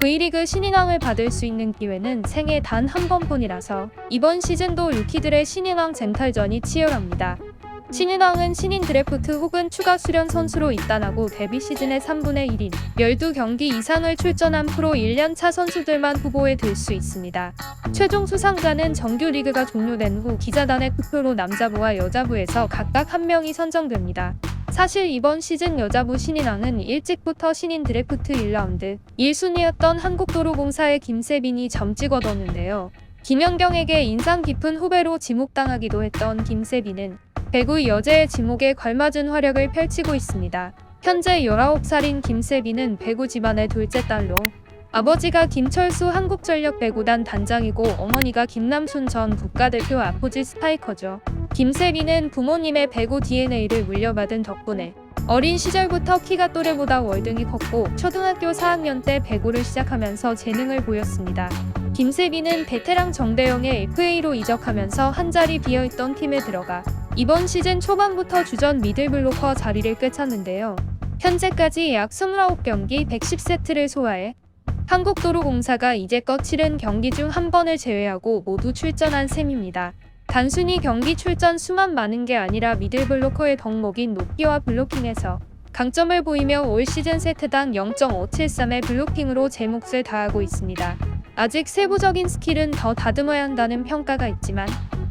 V리그 신인왕을 받을 수 있는 기회는 생애 단 한 번뿐이라서 이번 시즌도 루키들의 신인왕 쟁탈전이 치열합니다. 신인왕은 신인 드래프트 혹은 추가 수련 선수로 입단하고 데뷔 시즌의 3분의 1인 12경기 이상을 출전한 프로 1년차 선수들만 후보에 들 수 있습니다. 최종 수상자는 정규 리그가 종료된 후 기자단의 투표로 남자부와 여자부에서 각각 한 명이 선정됩니다. 사실 이번 시즌 여자부 신인왕은 일찍부터 신인 드래프트 1라운드 1순위였던 한국도로공사의 김세빈이 점찍 얻었는데요. 김연경에게 인상 깊은 후배로 지목당하기도 했던 김세빈은 배구 여제의 지목에 걸맞은 활약을 펼치고 있습니다. 현재 19살인 김세빈은 배구 집안의 둘째 딸로 아버지가 김철수 한국전력 배구단 단장이고 어머니가 김남순 전 국가대표 아포지 스파이커죠. 김세빈은 부모님의 배구 DNA를 물려받은 덕분에 어린 시절부터 키가 또래보다 월등히 컸고 초등학교 4학년 때 배구를 시작하면서 재능을 보였습니다. 김세빈은 베테랑 정대영의 FA로 이적하면서 한 자리 비어있던 팀에 들어가 이번 시즌 초반부터 주전 미들블로커 자리를 꿰찼는데요. 현재까지 약 29경기 110세트를 소화해 한국도로공사가 이제껏 치른 경기 중 한 번을 제외하고 모두 출전한 셈입니다. 단순히 경기 출전 수만 많은 게 아니라 미들 블로커의 덕목인 높이와 블로킹에서 강점을 보이며 올 시즌 세트당 0.573의 블로킹으로 제 몫을 다하고 있습니다. 아직 세부적인 스킬은 더 다듬어야 한다는 평가가 있지만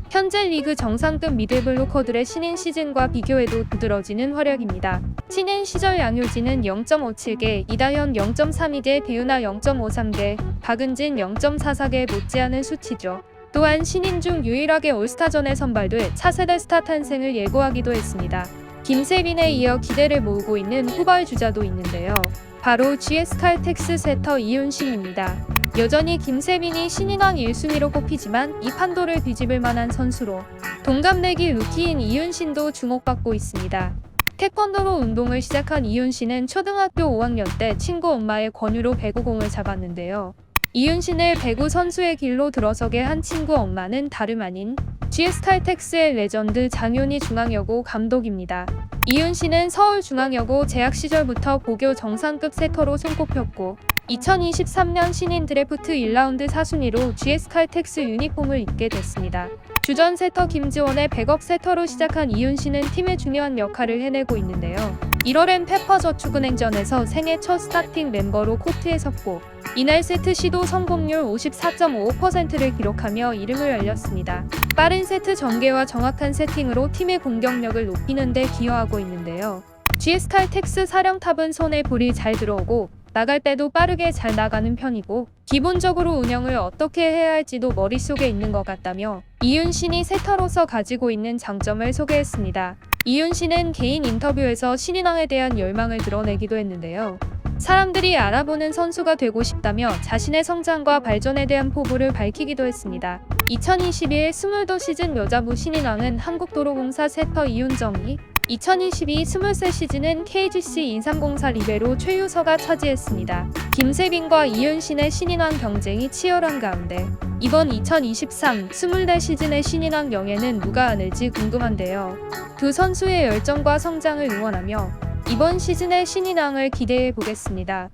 현재 리그 정상급 미들 블로커들의 신인 시즌과 비교해도 두드러지는 활약입니다. 신인 시절 양효진은 0.57개, 이다현 0.32개, 배우나 0.53개, 박은진 0.44개 못지않은 수치죠. 또한 신인 중 유일하게 올스타전에 선발돼 차세대 스타 탄생을 예고하기도 했습니다. 김세빈에 이어 기대를 모으고 있는 후발 주자도 있는데요. 바로 GS 칼텍스 세터 이윤신입니다. 여전히 김세빈이 신인왕 1순위로 꼽히지만 이 판도를 뒤집을 만한 선수로 동갑내기 루키인 이윤신도 주목받고 있습니다. 태권도로 운동을 시작한 이윤신은 초등학교 5학년 때 친구 엄마의 권유로 배구공을 잡았는데요. 이윤신을 배구 선수의 길로 들어서게 한 친구 엄마는 다름 아닌 GS 칼텍스의 레전드 장윤희 중앙여고 감독입니다. 이윤신은 서울중앙여고 재학 시절부터 고교 정상급 세터로 손꼽혔고 2023년 신인 드래프트 1라운드 4순위로 GS 칼텍스 유니폼을 입게 됐습니다. 주전 세터 김지원의 백업 세터로 시작한 이윤신은 팀의 중요한 역할을 해내고 있는데요. 1월엔 페퍼저축은행전에서 생애 첫 스타팅 멤버로 코트에 섰고 이날 세트 시도 성공률 54.5%를 기록하며 이름을 알렸습니다. 빠른 세트 전개와 정확한 세팅으로 팀의 공격력을 높이는 데 기여하고 있는데요. GS 칼텍스 사령탑은 손에 불이 잘 들어오고 나갈 때도 빠르게 잘 나가는 편이고 기본적으로 운영을 어떻게 해야 할지도 머릿속에 있는 것 같다며 이윤신이 세터로서 가지고 있는 장점을 소개했습니다. 이윤신은 개인 인터뷰에서 신인왕에 대한 열망을 드러내기도 했는데요. 사람들이 알아보는 선수가 되고 싶다며 자신의 성장과 발전에 대한 포부를 밝히기도 했습니다. 2022 스물도 시즌 여자부 신인왕은 한국도로공사 세터 이윤정이 2022 23 시즌은 KGC 인삼공사 리베로 최유서가 차지했습니다. 김세빈과 이윤신의 신인왕 경쟁이 치열한 가운데 이번 2023 24 시즌의 신인왕 영예는 누가 안을지 궁금한데요. 두 선수의 열정과 성장을 응원하며 이번 시즌의 신인왕을 기대해 보겠습니다.